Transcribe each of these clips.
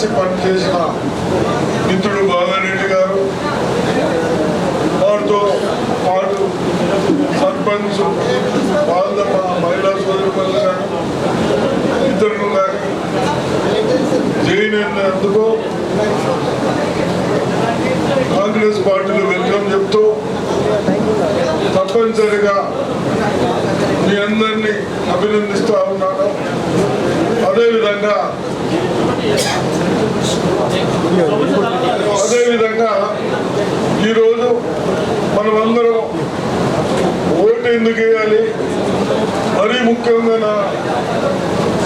కలిసి పనిచేసిన మిత్రుడు బాగారెడ్డి గారు వారితో పాటు సర్పంచ్ వాళ్ళ మహిళా సోదరులు గారు ఇతరులు కానీ చేయనందుకు కాంగ్రెస్ పార్టీలో వెల్కమ్ చెప్తూ తప్పనిసరిగా మీ అందరినీ అభినందిస్తూ ఉన్నాను. అదేవిధంగా అదేవిధంగా ఈరోజు మనమందరం ఓటు ఎందుకు వేయాలి? మరీ ముఖ్యంగా నా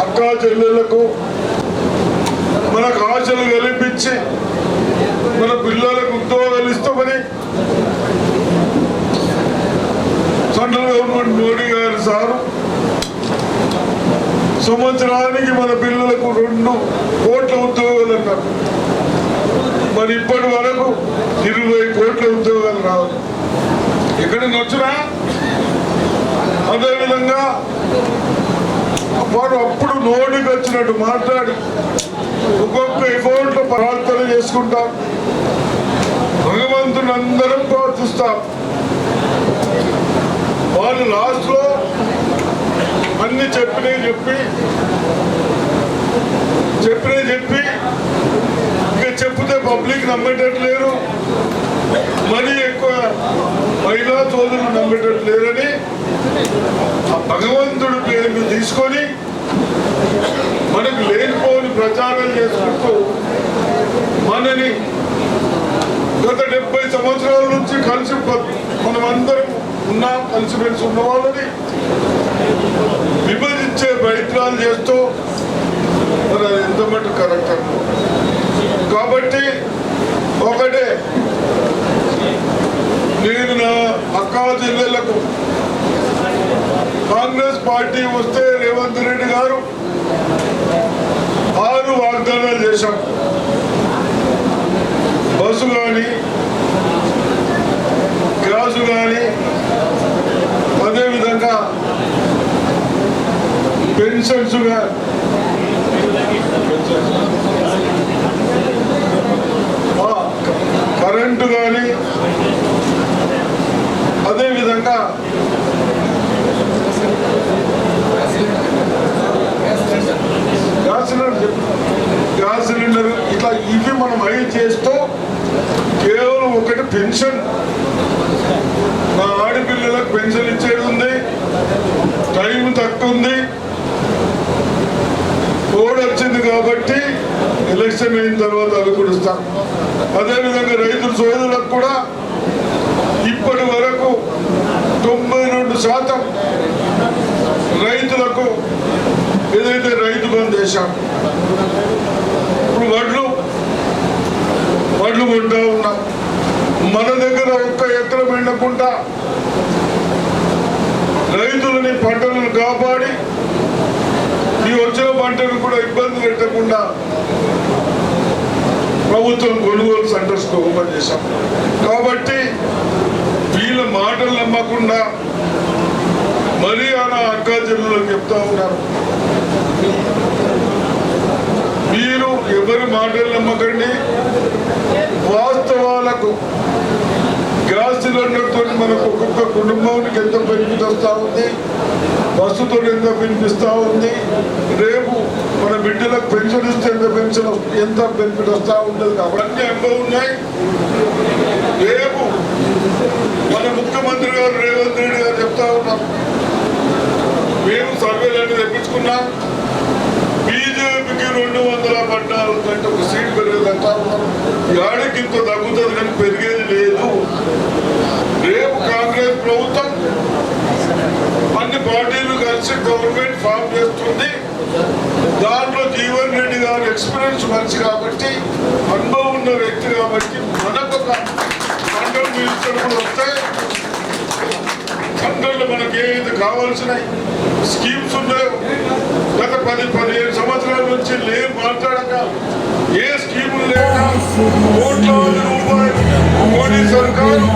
అక్కా చెల్లెళ్ళకు మనకు ఆశలు కల్పించి మన పిల్లలకు ఉద్యోగాలు ఇస్తామని సెంట్రల్ గవర్నమెంట్ మోడీ గారు సారు సంవత్సరానికి మన పిల్లలకు రెండు కోట్ల ఉద్యోగాలు అన్నారు. మరి ఇప్పటి వరకు ఇరవై కోట్ల ఉద్యోగాలు రావాలి. ఎక్కడి నుంచి వచ్చినా అదేవిధంగా వారు అప్పుడు నోటికి వచ్చినట్టు మాట్లాడి ఒక్కొక్క అకౌంట్ ప్రార్థన చేసుకుంటాం. భగవంతుని అందరం ప్రార్థిస్తాం. వాళ్ళు లాస్ట్లో అన్ని చెప్పినే చెప్పి చెప్పినే చెప్పి ఇంకా చెప్తే పబ్లిక్ నమ్మేటట్లేరు. మరీ ఎక్కువ మహిళా సోదరులు నమ్మేటట్లేరని ఆ భగవంతుడి పేరు తీసుకొని మనకు లేనిపోని ప్రచారం చేసుకుంటూ మనని గత డెబ్బై సంవత్సరాల నుంచి కలిసి మనమందరం ఉన్నాం కలిసిమెలిసి ఉన్న వాళ్ళని విభజించే ప్రయత్నాలు చేస్తూ మరి అది ఎంత మటు కరెక్ట్ కాబట్టి ఒకటే నేను నా అక్కా చెల్లెళ్ళకు కాంగ్రెస్ పార్టీ వస్తే రేవంత్ రెడ్డి గారు ఆరు వాగ్దానాలు చేశాం బస్సు కానీ గ్యాసు కానీ అదేవిధంగా పెన్షన్స్గా కరెంటు కానీ అదేవిధంగా గ్యాస్ సిలిండర్ గ్యాస్ సిలిండర్ ఇట్లా ఇవి మనం అయి చేస్తూ కేవలం ఒకటి పెన్షన్. మా ఆడపిల్లలకు పెన్షన్ ఇచ్చేది ఉంది. టైం తక్కువ ఉంది. వచ్చింది కాబట్టి ఎలక్షన్ అయిన తర్వాత అవి కూడా అదేవిధంగా రైతు సోదరులకు కూడా ఇప్పటి వరకు తొంభై రెండు శాతం రైతులకు ఏదైతే రైతు బంద్ చేశాం ఇప్పుడు వడ్లు వడ్లు కొంటా ఉన్నాం మన దగ్గర ఒక్క ఎకరం ఎండకుండా రైతులని పంటలను కాపాడి వచ్చిన పంటను కూడా ఇబ్బంది పెట్టకుండా ప్రభుత్వం కొనుగోలు సెంటర్స్ ఓపెన్ చేశాం. కాబట్టి వీళ్ళ మాటలు నమ్మకుండా మరీ అలా అక్కా చెల్లెలకు చెప్తా ఉన్నారు. మీరు ఎవరి మాటలు నమ్మకండి. వాస్తవాలకు గ్యాస్ సిలిండర్తో మనకు ఒక్కొక్క కుటుంబానికి ఎంత బెనిఫిట్ వస్తూ ఉంది? వసతులు ఎంత బెనిఫిట్ ఉంది? రేపు మన బిడ్డలకు పెన్షన్ ఇస్తే ఎంత పెన్షన్ ఎంత బెనిఫిట్ వస్తూ ఉంటుంది? అవన్నీ ఎంతో ఉన్నాయి? రేపు మన ముఖ్యమంత్రి గారు రేవంత్ రెడ్డి గారు చెప్తా ఉన్నారు. మేము సర్వేలన్నీ తెప్పించుకున్నాం. బీజేపీకి రెండు వందల పద్నాలుగు కంటే ఒక సీట్ పెరిగేదంటా. ఉన్నారు ఏడాదికి ఇంత తగ్గుతుంది కానీ పెరిగేది లేదు. రేపు కాంగ్రెస్ ప్రభుత్వం అన్ని పార్టీలు కలిసి గవర్నమెంట్ ఫామ్ చేస్తుంది. దాంట్లో జీవన్ రెడ్డి గారు ఎక్స్పీరియన్స్ మంచి కాబట్టి అనుభవం ఉన్న వ్యక్తి కాబట్టి మనకు ఒక మండలం మినిస్టర్ కూడా వస్తే సెంటర్లో మనకి ఏది కావాల్సిన స్కీమ్స్ ఉన్నాయో గత పది పదిహేను సంవత్సరాల నుంచి లేవు మాట్లాడక ఏ స్కీములు లేక కోట్ల రూపాయలు మోడీ సర్కారు